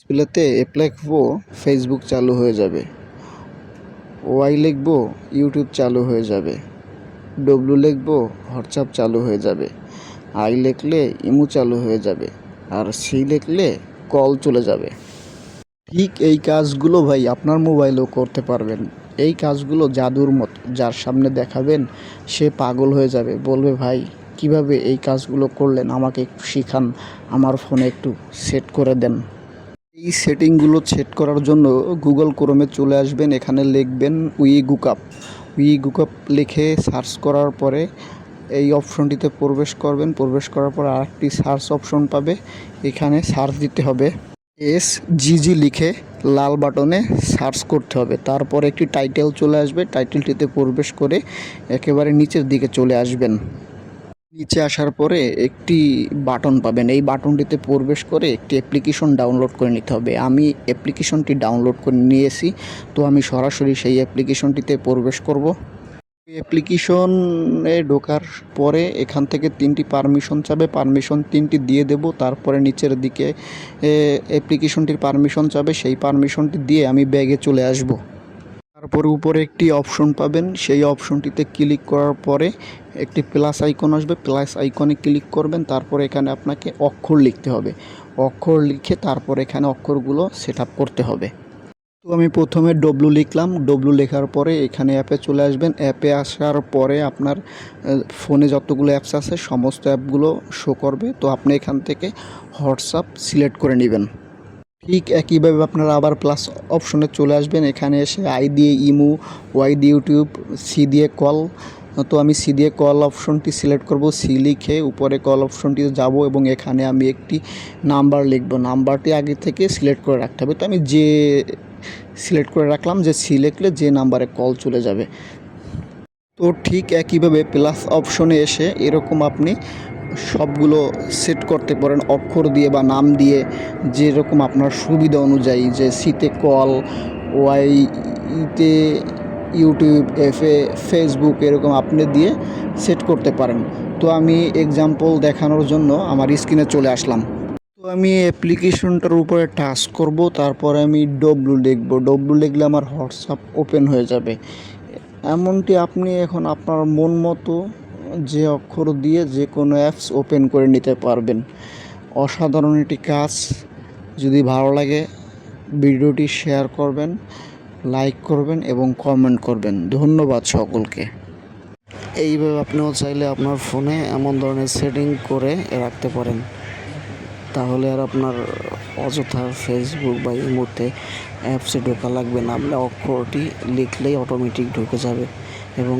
ডিসপ্লেতে লিখব ফেসবুক চালু হয়ে যাবে। ওয়াই লিখব ইউটিউব চালু হয়ে যাবে। ডব্লু লিখব হোয়াটসঅ্যাপ চালু হয়ে যাবে। আই লিখলে ইমো চালু হয়ে যাবে। আর সি লিখলে কল চলে যাবে। ঠিক এই কাজগুলো ভাই আপনার মোবাইলেও করতে পারবেন। এই কাজগুলো জাদুর মতো, যার সামনে দেখাবেন, সে পাগল হয়ে যাবে। বলবে, ভাই, কীভাবে এই কাজগুলো করলেন? আমাকে একটু শিখান। আমার ফোনে একটু সেট করে দেন। এই সেটিংগুলো সেট করার জন্য গুগল ক্রোমে চলে আসবেন, এখানে লিখবেন উই গুকআপ উই গুকআপ লিখে সার্চ করার পরে এই অপশনটিতে প্রবেশ করবেন, প্রবেশ করার পর আরেকটি সার্চ অপশন পাবে, এখানে সার্চ দিতে হবে। এস জিজি লিখে লাল বাটনে সার্চ করতে হবে, তারপর একটি টাইটেল চলে আসবে, টাইটেলটিতে প্রবেশ করে একেবারে নিচের দিকে চলে আসবেন। নিচে আসার পরে একটি বাটন পাবেন। এই বাটনটিতে প্রবেশ করে একটি অ্যাপ্লিকেশন ডাউনলোড করে নিতে হবে। আমি অ্যাপ্লিকেশনটি ডাউনলোড করে নিয়েছি, তো আমি সরাসরি সেই অ্যাপ্লিকেশনটিতে প্রবেশ করব। অ্যাপ্লিকেশনে ঢোকার পরে এখান থেকে তিনটি পারমিশন চাবে। পারমিশন তিনটি দিয়ে দেব, তারপরে নিচের দিকে অ্যাপ্লিকেশনটির পারমিশন চাবে। সেই পারমিশনটি দিয়ে আমি ব্যাগে চলে আসব। তারপরে উপরে একটি অপশন পাবেন। সেই অপশনটিতে ক্লিক করার পরে একটি প্লাস আইকন আসবে। প্লাস আইকনে ক্লিক করবেন, তারপর এখানে আপনাকে অক্ষর লিখতে হবে। অক্ষর লিখে তারপর এখানে অক্ষরগুলো সেট করতে হবে। তো আমি প্রথমে ডব্লু লিখলাম। ডব্লু লেখার পরে এখানে অ্যাপে চলে আসবেন। অ্যাপে আসার পরে আপনার ফোনে যতগুলো অ্যাপস আছে, সমস্ত অ্যাপগুলো শো করবে। তো আপনি এখান থেকে হোয়াটসঅ্যাপ সিলেক্ট করে নেবেন। ঠিক একইভাবে আপনারা আবার প্লাস অপশনে চলে আসবেন। এখানে এসে আই দিয়ে ইমো ওয়াই দিয়ে ইউটিউব সি দিয়ে কল তো আমি সি দিয়ে কল অপশনটি সিলেক্ট করব। সি লিখে উপরে কল অপশনটিতে যাব এবং এখানে আমি একটি নাম্বার লিখব। নাম্বারটি আগে থেকে সিলেক্ট করে রাখতে হবে। তো আমি যে সিলেক্ট করে রাখলাম, যে সি লিখলে যে নাম্বারে কল চলে যাবে। তো ঠিক একইভাবে প্লাস অপশনে এসে এরকম আপনি সবগুলো সেট করতে পারেন, অক্ষর দিয়ে বা নাম দিয়ে, যেরকম আপনার সুবিধা অনুযায়ী, যে সিতে কল ওয়াইতে ইউটিউব এফে ফেসবুক এরকম আপনি দিয়ে সেট করতে পারেন। তো আমি এক্সাম্পল দেখানোর জন্য আমার স্ক্রিনে চলে আসলাম। তো আমি অ্যাপ্লিকেশনটার উপরে টাচ করব, তারপরে আমি ডব্লু লিখব। ডব্লু লিখলে আমার হোয়াটসঅ্যাপ ওপেন হয়ে যাবে। এমনটি আপনি এখন আপনার মন মতো যে অক্ষর দিয়ে যে কোনো অ্যাপস ওপেন করে নিতে পারবেন। অসাধারণ একটি কাজ। যদি ভালো লাগে, ভিডিওটি শেয়ার করবেন লাইক করবেন এবং কমেন্ট করবেন। ধন্যবাদ সকলকে। এইভাবে আপনিও চাইলে আপনার ফোনে এমন ধরনের সেটিং করে রাখতে পারেন। তাহলে আর আপনার অযথা ফেসবুক বা ইমোতে অ্যাপসে ঢোকা লাগবে না। আপনি অক্ষরটি লিখলেই অটোমেটিক ঢুকে যাবে এবং